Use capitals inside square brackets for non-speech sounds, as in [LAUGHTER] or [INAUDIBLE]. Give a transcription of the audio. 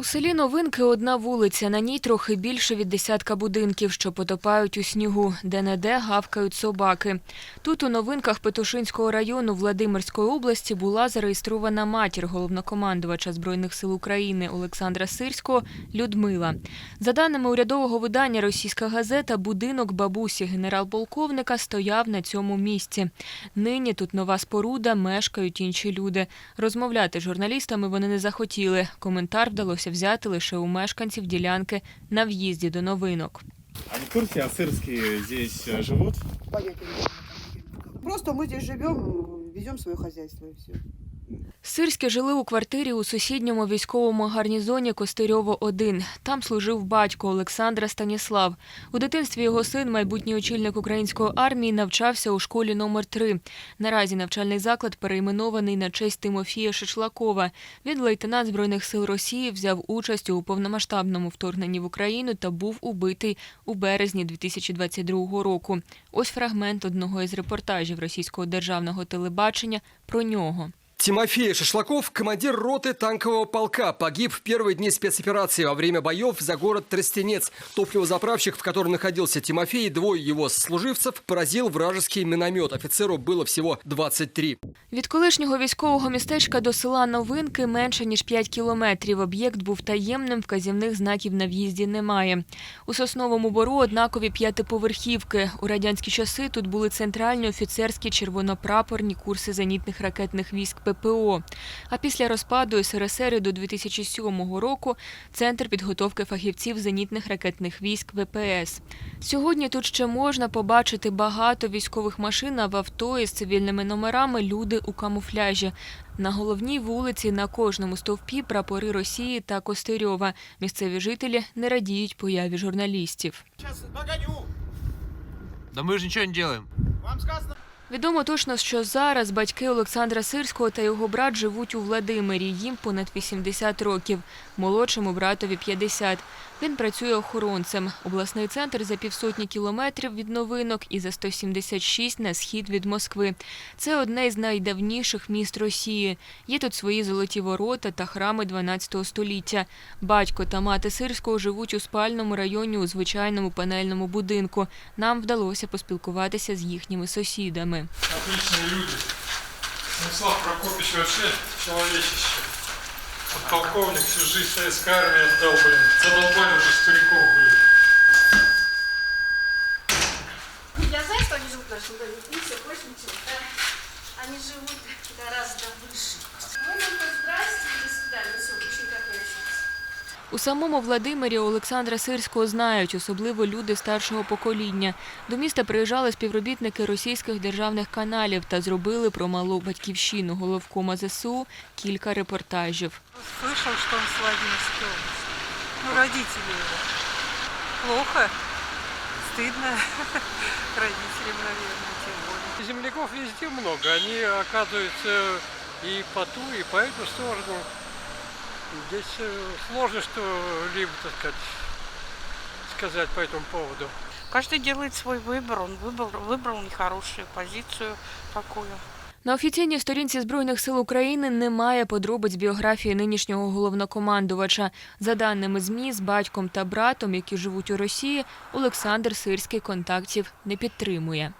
У селі Новинки одна вулиця. На ній трохи більше від десятка будинків, що потопають у снігу, де-не-де гавкають собаки. Тут у новинках Петушинського району Владимирської області була зареєстрована матір головнокомандувача Збройних сил України Олександра Сирського Людмила. За даними урядового видання Російська газета, будинок бабусі генерал-полковника стояв на цьому місці. Нині тут нова споруда, мешкають інші люди. Розмовляти з журналістами вони не захотіли. Коментар вдалося взяти лише у мешканців ділянки на в'їзді до новинок. А не в курсе, а сырские здесь э, живут? Понятия не имею. Просто мы здесь живем, ведем свое хозяйство и все. Сирські жили у квартирі у сусідньому військовому гарнізоні Костерьово-1. Там служив батько Олександра Станіслав. У дитинстві його син, майбутній очільник української армії, навчався у школі номер 3 Наразі навчальний заклад перейменований на честь Тимофія Шишлакова. Він лейтенант Збройних сил Росії взяв участь у повномасштабному вторгненні в Україну та був убитий у березні 2022 року. Ось фрагмент одного із репортажів російського державного телебачення про нього. Тимофей Шишлаков, командир роты танкового полка, погиб в первые дни спецоперации во время боев за город Тростенец. Топливозаправщик, в котором находился Тимофей, и двое его служивцев, поразил вражеский миномет. Офицеру было всего 23. Від колишнього військового містечка до села Новинки менше ніж 5 кілометрів. Об'єкт був таємним, вказівних знаків на в'їзді немає. У Сосновому Бору однакові п'ятиповерхівки. У радянські часи тут були центральні офіцерські червонопрапорні курси зенітних ракетних військ ППО. А після розпаду СРСР до 2007 року центр підготовки фахівців зенітних ракетних військ ВПС. Сьогодні тут ще можна побачити багато військових машин, а в авто із цивільними номерами люди у камуфляжі. На головній вулиці на кожному стовпі прапори Росії та Костерьова. Місцеві жителі не радіють появі журналістів. Сейчас догоню. Да мы же ничего не делаем. Вам сказано. Відомо точно, що зараз батьки Олександра Сирського та його брат живуть у Владимирі. Їм понад 80 років, молодшому братові 50. Він працює охоронцем. Обласний центр за півсотні кілометрів від новинок і за 176 на схід від Москви. Це одне із найдавніших міст Росії. Є тут свої золоті ворота та храми 12 століття. Батько та мати Сирського живуть у спальному районі у звичайному панельному будинку. Нам вдалося поспілкуватися з їхніми сусідами. Отличные люди. Станислав Прокопьевич вообще человечище. Подполковник всю жизнь советской армии отдал, блин. Задолбали уже стариков, блин. Я знаю, что они живут в нашем доме. Видите, больше ничего. Они живут гораздо У самому Владимирі Олександра Сирського знають, особливо люди старшого покоління. До міста приїжджали співробітники російських державних каналів та зробили про малу батьківщину головкома ЗСУ кілька репортажів. Слышал, что он с Владимирской области. Ну, родители его. Плохо. Стыдно. [LAUGHS] Родителям, наверное, тем более. Земляков везде много. Они оказываются и по ту, и по эту сторону. Здесь э, сложно что-либо, так сказать, сказать по этому поводу. Каждый делает свой выбор. Он выбрал, выбрал нехорошую позицию такую. На офіційній сторінці Збройних сил України немає подробиць біографії нинішнього головнокомандувача. За даними ЗМІ, з батьком та братом, які живуть у Росії, Олександр Сирський контактів не підтримує.